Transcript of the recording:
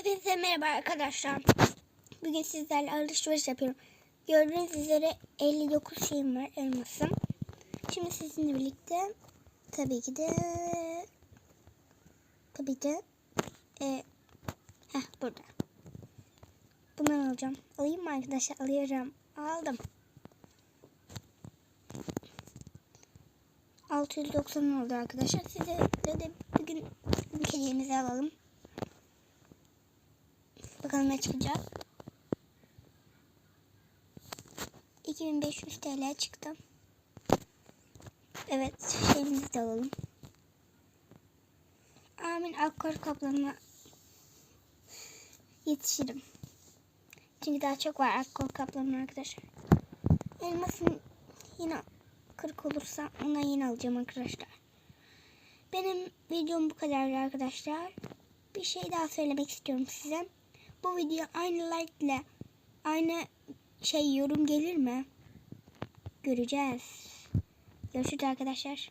Hepinize merhaba arkadaşlar. Bugün sizlerle alışveriş yapıyorum. Gördüğünüz üzere 59 şeyim var elmasım. Şimdi sizinle birlikte tabii ki de tabii de e, heh, burada. Bundan alacağım. Alayım mı arkadaşlar? Alıyorum. Aldım. 690 oldu arkadaşlar. Size de, de bugün hediyemizi alalım. Bakalım ne çıkacak. 2500 TL çıktı. Evet şeyimizi de alalım. Amin akkor kaplanına yetişirim. Çünkü daha çok var akkor kaplanın arkadaşlar. Elmasın yine 40 olursa ondan yine alacağım arkadaşlar. Benim videom bu kadar arkadaşlar. Bir şey daha söylemek istiyorum size. Bu video aynı like ile aynı şey yorum gelir mi? Göreceğiz. Görüşürüz arkadaşlar.